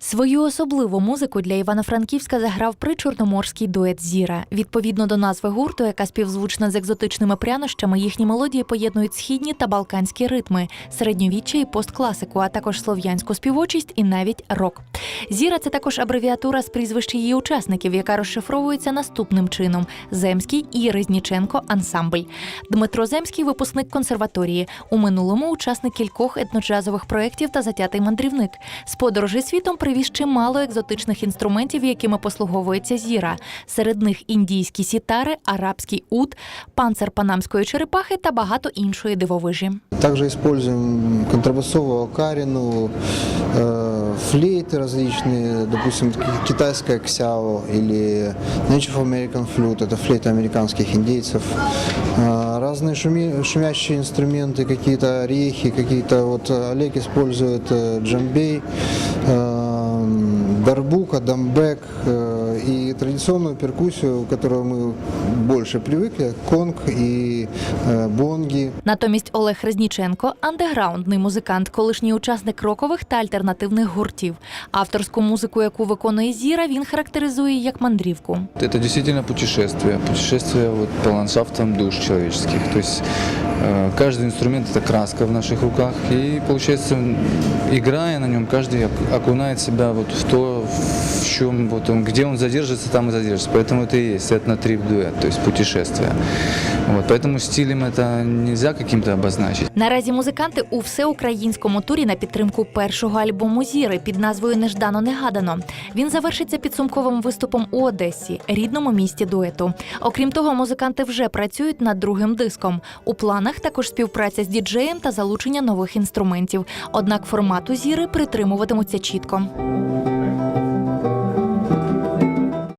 Свою особливу музику для Івано-Франківська заграв причорноморський дует Зіра. Відповідно до назви гурту, яка співзвучна з екзотичними прянощами, їхні мелодії поєднують східні та балканські ритми, середньовіччя і посткласику, а також слов'янську співочість і навіть рок. Зіра це також абревіатура з прізвищ її учасників, яка розшифровується наступним чином: Земський і Резніченко ансамбль. Дмитро Земський випускник консерваторії. У минулому учасник кількох етноджазових проєктів та затятий мандрівник. З подорожі світом привіз чимало екзотичних інструментів, якими послуговується зіра. Серед них індійські сітари, арабський ут, панцир панамської черепахи та багато іншої дивовижі. Также используем контрабасовую окарину, э, флейты различные, допустим, ки- китайская ксяо или Native American flute, это флейта американских индейцев, Э, разные шуми- шумящие инструменты, какие-то орехи, какие-то, вот э, Олег использует э, джамбей, э, дарбука, дамбек э, и традиционную перкуссию, к которой мы больше привыкли, конг и э, бонги. Натомість Олег Резніченко андеграундний музикант, колишній учасник рокових та альтернативних гуртів. Авторську музику, яку виконує зіра, він характеризує як мандрівку. Это действительно путешествие, путешествие вот по ландшафтам душ человеческих. То есть э, каждый инструмент это краска в наших руках, и получается, м, играя на нем, каждый ок- окунает себя вот в то, в чем вот он, где он задержится, там и задержится. Поэтому это и есть этно-трип дуэт, то есть путешествие. Вот, поэтому стилем это нельзя каким-то обозначить. Наразі музиканти у всеукраїнському турі на підтримку першого альбому Зіри під назвою Неждано негадано. Він завершиться підсумковим виступом у Одесі, рідному місті дуету. Окрім того, музиканти вже працюють над другим диском. У планах також співпраця з діджеєм та залучення нових інструментів. Однак формату зіри притримуватимуться чітко.